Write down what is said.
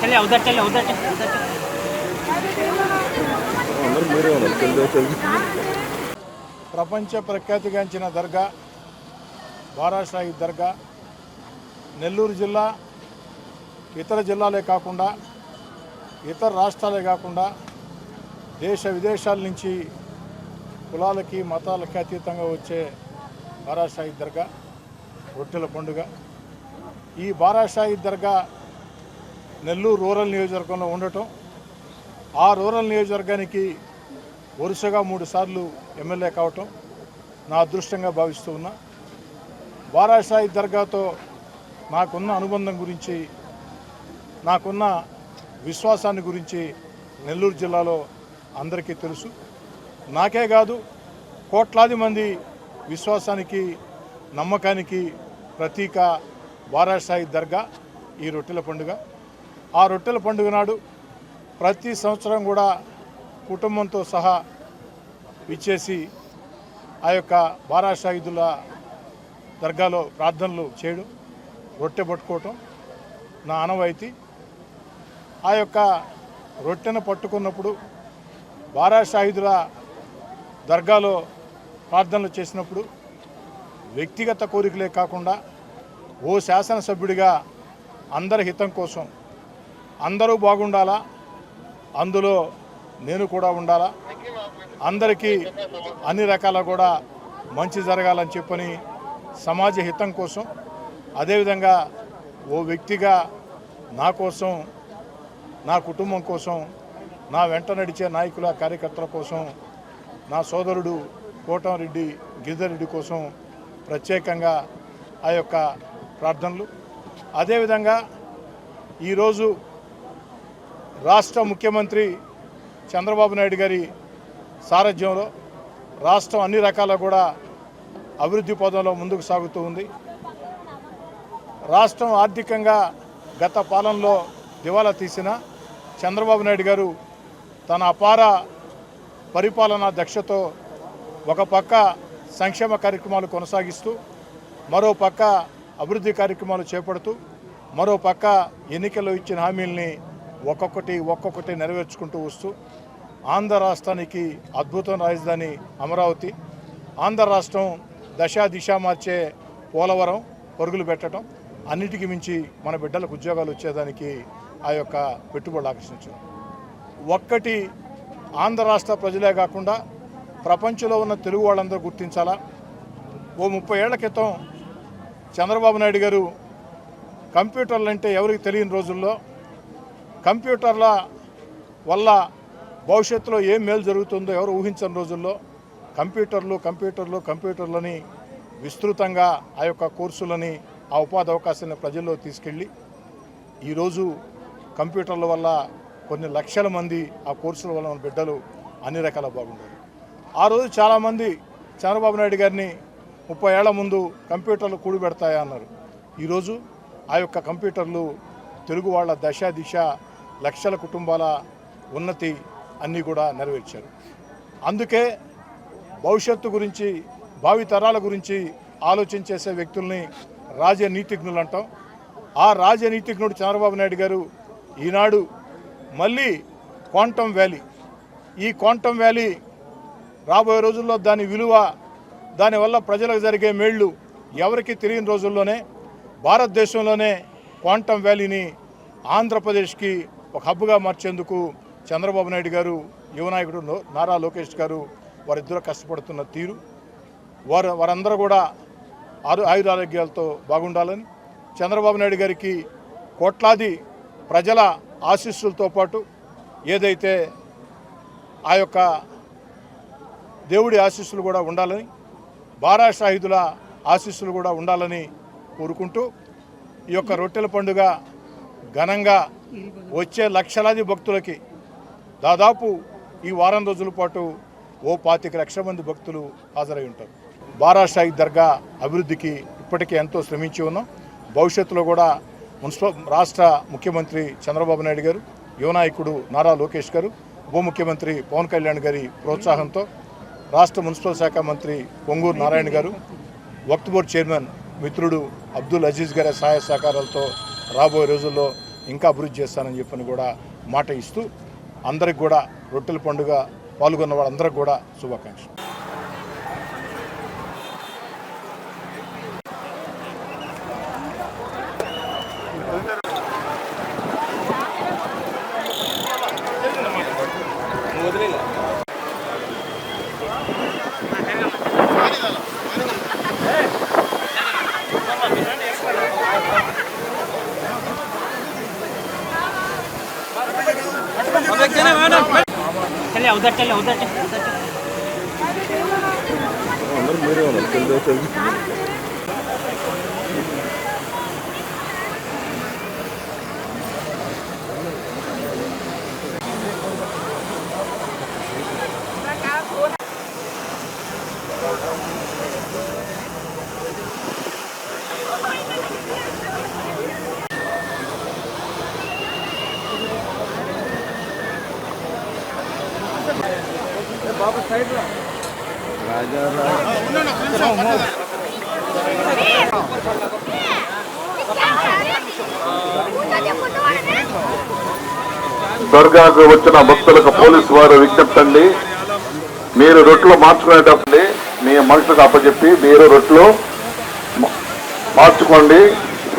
चलिए उधर चलिए उधर चलिए उधर चलिए అందరూ మీరే ఉన్నారు తెలుగుదేశం ప్రపంచ ప్రఖ్యాతిగాంచిన దర్గా బారాషాహి దర్గా నెల్లూరు జిల్లా ఇతర జిల్లాలే కాకుండా ఇతర రాష్ట్రాలే కాకుండా దేశ విదేశాల నుంచి కులాలకి మతాలకి అతీతంగా వచ్చే బారాషాహి దర్గా రొట్టెల పండుగ ఈ బారాషాహి దర్గా నెల్లూరు రూరల్ నియోజకవర్గంలో ఉండటం ఆ రూరల్ నియోజకవర్గానికి వరుసగా మూడు సార్లు ఎమ్మెల్యే కావటం నా అదృష్టంగా భావిస్తూ ఉన్నా. వారాసాయి దర్గాతో నాకున్న అనుబంధం గురించి నాకున్న విశ్వాసాన్ని గురించి నెల్లూరు జిల్లాలో అందరికీ తెలుసు. నాకే కాదు కోట్లాది మంది విశ్వాసానికి నమ్మకానికి ప్రతీక వారాషాయి దర్గా ఈ రొట్టెల పండుగ. ఆ రొట్టెల పండుగ నాడు ప్రతి సంవత్సరం కూడా కుటుంబంతో సహా ఇచ్చేసి ఆ యొక్క బారా షాహిదుల దర్గాలో ప్రార్థనలు చేయడం రొట్టె పట్టుకోవటం నా అనవైతి ఆ యొక్క రొట్టెను పట్టుకున్నప్పుడు బారా షాహిదుల దర్గాలో ప్రార్థనలు చేసినప్పుడు వ్యక్తిగత కోరికలే కాకుండా ఓ శాసనసభ్యుడిగా అందరి హితం కోసం అందరూ బాగుండాలా? అందులో నేను కూడా ఉండాలా? అందరికీ అన్ని రకాల కూడా మంచి జరగాలని చెప్పని సమాజ హితం కోసం అదేవిధంగా ఓ వ్యక్తిగా నా కోసం నా కుటుంబం కోసం నా వెంట నడిచే నాయకుల కార్యకర్తల కోసం నా సోదరుడు కోటంరెడ్డి గిరిధర్రెడ్డి కోసం ప్రత్యేకంగా ఆ యొక్క ప్రార్థనలు. అదేవిధంగా ఈరోజు రాష్ట్ర ముఖ్యమంత్రి చంద్రబాబు నాయుడు గారి సారథ్యంలో రాష్ట్రం అన్ని రకాల కూడా అభివృద్ధి పదంలో ముందుకు సాగుతూ ఉంది. రాష్ట్రం ఆర్థికంగా గత పాలనలో దివాలా తీసిన చంద్రబాబు నాయుడు గారు తన అపార పరిపాలనా దక్షతో ఒక పక్క సంక్షేమ కార్యక్రమాలు కొనసాగిస్తూ మరో పక్క అభివృద్ధి కార్యక్రమాలు చేపడుతూ మరో పక్క ఎన్నికల్లో ఇచ్చిన హామీల్ని ఒక్కొక్కటి ఒక్కొక్కటి నెరవేర్చుకుంటూ వస్తూ ఆంధ్ర రాష్ట్రానికి అద్భుతం రాజధాని అమరావతి ఆంధ్ర రాష్ట్రం దశా దిశ మార్చే పోలవరం పరుగులు పెట్టడం అన్నిటికీ మించి మన బిడ్డలకు ఉద్యోగాలు వచ్చేదానికి ఆ యొక్క పెట్టుబడులు ఆకర్షించడం ఒక్కటి ఆంధ్ర రాష్ట్ర ప్రజలే కాకుండా ప్రపంచంలో ఉన్న తెలుగు వాళ్ళందరూ గుర్తించాలా? ఓ ముప్పై ఏళ్ళ క్రితం చంద్రబాబు నాయుడు గారు కంప్యూటర్లు అంటే ఎవరికి తెలియని రోజుల్లో కంప్యూటర్ల వల్ల భవిష్యత్తులో ఏం మేలు జరుగుతుందో ఎవరు ఊహించని రోజుల్లో కంప్యూటర్లు కంప్యూటర్లు కంప్యూటర్లని విస్తృతంగా ఆ యొక్క కోర్సులని ఆ ఉపాధి అవకాశాన్ని ప్రజల్లో తీసుకెళ్ళి ఈరోజు కంప్యూటర్ల వల్ల కొన్ని లక్షల మంది ఆ కోర్సుల వల్ల మన బిడ్డలు అన్ని రకాల బాగుండారు. ఆ రోజు చాలామంది చంద్రబాబు నాయుడు గారిని ముప్పై ఏళ్ళ ముందు కంప్యూటర్లు కూడిపెడతాయా అన్నారు ఈరోజు ఆ యొక్క కంప్యూటర్లు తెలుగు వాళ్ళ దశ దిశ లక్షల కుటుంబాల ఉన్నతి అన్నీ కూడా నెరవేర్చారు. అందుకే భవిష్యత్తు గురించి భావితరాల గురించి ఆలోచన చేసే వ్యక్తుల్ని రాజనీతిజ్ఞులు అంటాం. ఆ రాజనీతిజ్ఞుడు చంద్రబాబు నాయుడు గారు ఈనాడు మళ్ళీ క్వాంటమ్ వ్యాలీ. ఈ క్వాంటమ్ వ్యాలీ రాబోయే రోజుల్లో దాని విలువ దానివల్ల ప్రజలకు జరిగే మేళ్ళు ఎవరికి తెలియని రోజుల్లోనే భారతదేశంలోనే క్వాంటమ్ వ్యాలీని ఆంధ్రప్రదేశ్కి ఒక హబ్గా మార్చేందుకు చంద్రబాబు నాయుడు గారు యువనాయకుడు నారా లోకేష్ గారు వారిద్దరూ కష్టపడుతున్న తీరు. వారు వారందరూ కూడా ఆరు ఆయురారోగ్యాలతో బాగుండాలని చంద్రబాబు నాయుడు గారికి కోట్లాది ప్రజల ఆశీస్సులతో పాటు ఏదైతే ఆ యొక్క దేవుడి ఆశీస్సులు కూడా ఉండాలని బారా షాహిదుల ఆశీస్సులు కూడా ఉండాలని కోరుకుంటూ ఈ యొక్క రొట్టెల పండుగ ఘనంగా వచ్చే లక్షలాది భక్తులకి దాదాపు ఈ వారం రోజుల పాటు ఓ పాతిక లక్షల మంది భక్తులు హాజరై ఉంటారు. బారాషాయి దర్గా అభివృద్ధికి ఇప్పటికే ఎంతో శ్రమించి ఉన్నాం. భవిష్యత్తులో కూడా మున్సిపల్ రాష్ట్ర ముఖ్యమంత్రి చంద్రబాబు నాయుడు గారు యువనాయకుడు నారా లోకేష్ గారు ఉప ముఖ్యమంత్రి పవన్ కళ్యాణ్ గారి ప్రోత్సాహంతో రాష్ట్ర మున్సిపల్ శాఖ మంత్రి పొంగూరు నారాయణ గారు వక్త్ బోర్డు చైర్మన్ మిత్రుడు అబ్దుల్ అజీజ్ గారి సహాయ సహకారాలతో రాబోయే రోజుల్లో ఇంకా అభివృద్ధి చేస్తానని చెప్పని కూడా మాట ఇస్తూ అందరికి కూడా రొట్టెల పండుగ పాల్గొన్న వాళ్ళందరికీ కూడా శుభాకాంక్షలు. उधर चले उधर चले उधर चले దర్గాకు వచ్చిన భక్తులకు పోలీసు వారు విజ్ఞప్తి అండి. మీరు రొట్లు మార్చుకునేటప్పుడు మీ మనుషులకు అప్పచెప్పి మీరు రొట్లు మార్చుకోండి.